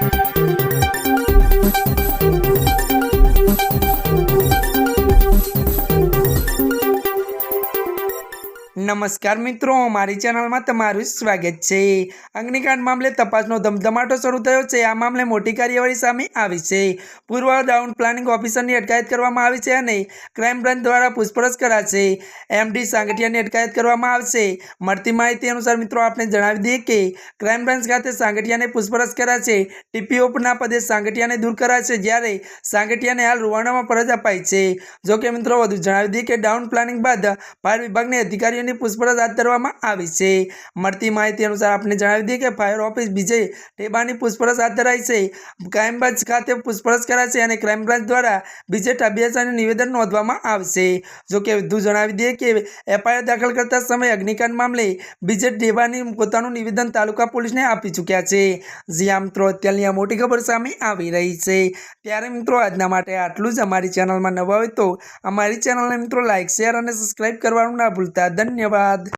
Thank you. નમસ્કાર મિત્રો, મારી ચેનલમાં તમારું સ્વાગત છે. અગ્નિકાંડ મામલે તપાસનો ધમધમાટો શરૂ થયો છે. આ મામલે મોટી કાર્યવાહી સામે આવી છે. પૂર્વ ડાઉન પ્લાનિંગ ઓફિસરની અટકાયત કરવામાં આવી છે અને ક્રાઇમ બ્રાન્ચ દ્વારા પૂછપરછ કરાશે. એમડી સાંગઠિયાની અટકાયત કરવામાં આવશે. મળતી માહિતી અનુસાર મિત્રો, આપણે જણાવી દઈએ કે ક્રાઇમ બ્રાન્ચ ખાતે સાંગઠિયાને પૂછપરછ કરાશે. ટીપીઓના પદે સાંગઠિયાને દૂર કરાશે જ્યારે સાંગઠિયાને હાલ રૂવાણામાં ફરજ અપાઈ છે. જો કે મિત્રો, વધુ જણાવી દઈએ કે ડાઉન પ્લાનિંગ બાદ ફાયર વિભાગની અધિકારીઓની પૂછપરછ હાથ ધરવામાં આવી છે. મળતી માહિતી અનુસાર આપણે જણાવી દઈએ કે ફાયર ઓફિસ વિજય ટેબાની પૂછપરછ હાથ ધરાઈ છે. ક્રાઇમ બ્રાન્ચ ખાતે પૂછપરછ કરાશે અને ક્રાઇમ બ્રાન્ચ દ્વારા બીજે ટાબિયાસાને નિવેદન નોંધવામાં આવશે. જોકે વધુ જણાવી દઈએ કે એફઆઈઆર દાખલ કરતા સમયે અગ્નિકાંડ મામલે બીજે ટેબાની પોતાનું નિવેદન તાલુકા પોલીસને આપી ચૂક્યા છે. જ્યાં મિત્રો, અત્યારની આ મોટી ખબર સામે આવી રહી છે. ત્યારે મિત્રો, આજના માટે આટલું જ. અમારી ચેનલમાં નવા હોય તો અમારી ચેનલને મિત્રો લાઇક શેર અને સબસ્ક્રાઈબ કરવાનું ના ભૂલતા. ધન્યવાદ. ধন্যবাদ।